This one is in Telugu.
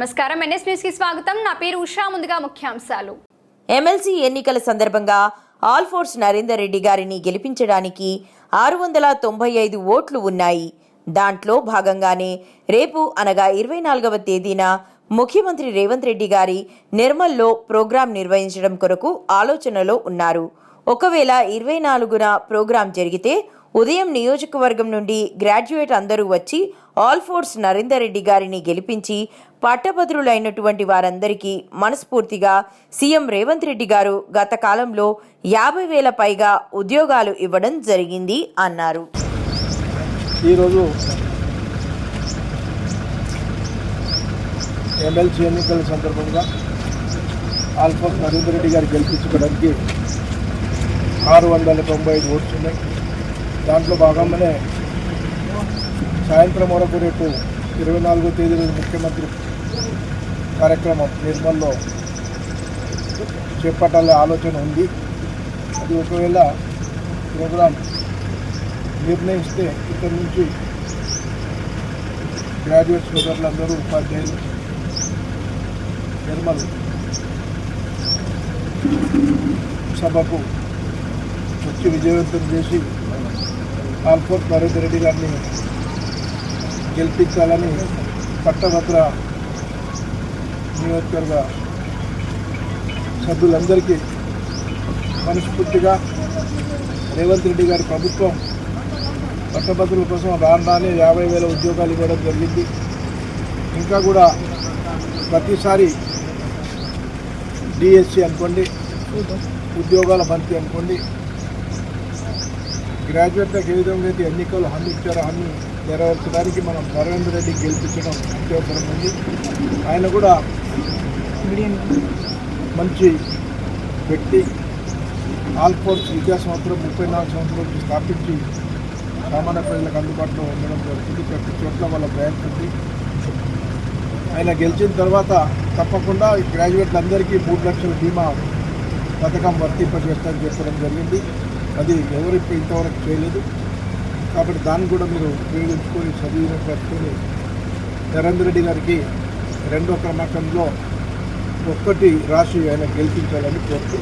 నమస్కారం. ఎన్ఎస్ న్యూస్కి స్వాగతం. నా పేరు ఉషా. ముందుగా ముఖ్యాంశాలు. ఎమ్మెల్సీ ఎన్నికల సందర్భంగా ఆల్ ఫోర్స్ నరేందర్ రెడ్డి గారిని గెలిపించడానికి ఆరు వందల తొంభై ఐదు ఓట్లు ఉన్నాయి. దాంట్లో భాగంగానే రేపు అనగా ఇరవై నాలుగవ తేదీన ముఖ్యమంత్రి రేవంత్ రెడ్డి గారి నిర్మల్లో ప్రోగ్రాం నిర్వహించడం కొరకు ఆలోచనలో ఉన్నారు. ఒకవేళ ఇరవై నాలుగున ప్రోగ్రాం జరిగితే ఉదయం నియోజకవర్గం నుండి గ్రాడ్యుయేట్ అందరూ వచ్చి ఆల్ ఫోర్స్ నరేందర్ రెడ్డి గారిని గెలిపించి పట్టభద్రులైనటువంటి వారందరికీ మనస్ఫూర్తిగా సీఎం రేవంత్ రెడ్డి గారు గత కాలంలో యాభై వేల పైగా ఉద్యోగాలు ఇవ్వడం జరిగింది అన్నారు. ఈరోజు ఎమ్మెల్సీ ఎన్నికల సందర్భంగా ఆల్ఫోస్ నరేందర్ రెడ్డి గారు గెలిపించుకోవడానికి ఆరు వందల తొంభై ఐదు ఓట్స్ ఉన్నాయి దాంట్లో భాగంగానే సాయంత్రం వరకు రేపు ఇరవై నాలుగో తేదీ రోజు ముఖ్యమంత్రి కార్యక్రమం నిర్మల్లో చేపట్టాలనే ఆలోచన ఉంది. అది ఒకవేళ ప్రోగ్రాం నిర్ణయిస్తే ఇక్కడి నుంచి గ్రాడ్యుయేట్ సోదరులందరూ ఉపాధ్యాయులు నిర్మల్ సభకు వచ్చి విజయవంతం చేసి ఆల్ఫోర్ నరేంద్ర రెడ్డి గారిని గెలిపించాలని పట్టభద్ర నియోజకవర్గ సభ్యులందరికీ మనస్ఫూర్తిగా రేవంత్ రెడ్డి గారి ప్రభుత్వం పట్టభద్రుల కోసం రాను రానే యాభై వేల ఉద్యోగాలు ఇవ్వడం జరిగింది. ఇంకా కూడా ప్రతిసారి డిఎస్సి అనుకోండి ఉద్యోగాల భర్తీ అనుకోండి గ్రాడ్యుయేట్లకు ఏ విధంగా అయితే ఎన్నికలు హామీ ఇచ్చారో. హామీ నెరవేర్చడానికి మనం నరేంద్ర రెడ్డి గెలిపించడం ఉపయోగపడుతుంది ఉంది. ఆయన కూడా మంచి వ్యక్తి. ఆల్ఫోర్స్ విద్యా సంవత్సరం ముప్పై నాలుగు సంవత్సరాలు స్థాపించి సామాన్య ప్రజలకు అందుబాటులో ఉండడం జరుగుతుంది. ప్రతి చోట్ల వాళ్ళ బ్రాంచ్ ఉంది. ఆయన గెలిచిన తర్వాత తప్పకుండా గ్రాడ్యుయేట్లందరికీ మూడు లక్షల బీమా పథకం వర్తింపజేస్తారని చెప్పడం జరిగింది. అది ఎవరు ఇంతవరకు చేయలేదు. కాబట్టి దాన్ని కూడా మీరు ఉపయోగించుకొని చదివిన పట్టుకొని నరేంద్ర రెడ్డి గారికి రెండో క్రమాంకంలో ఒక్కటి రాసి ఆయన గెలిపించాలని కోరుతూ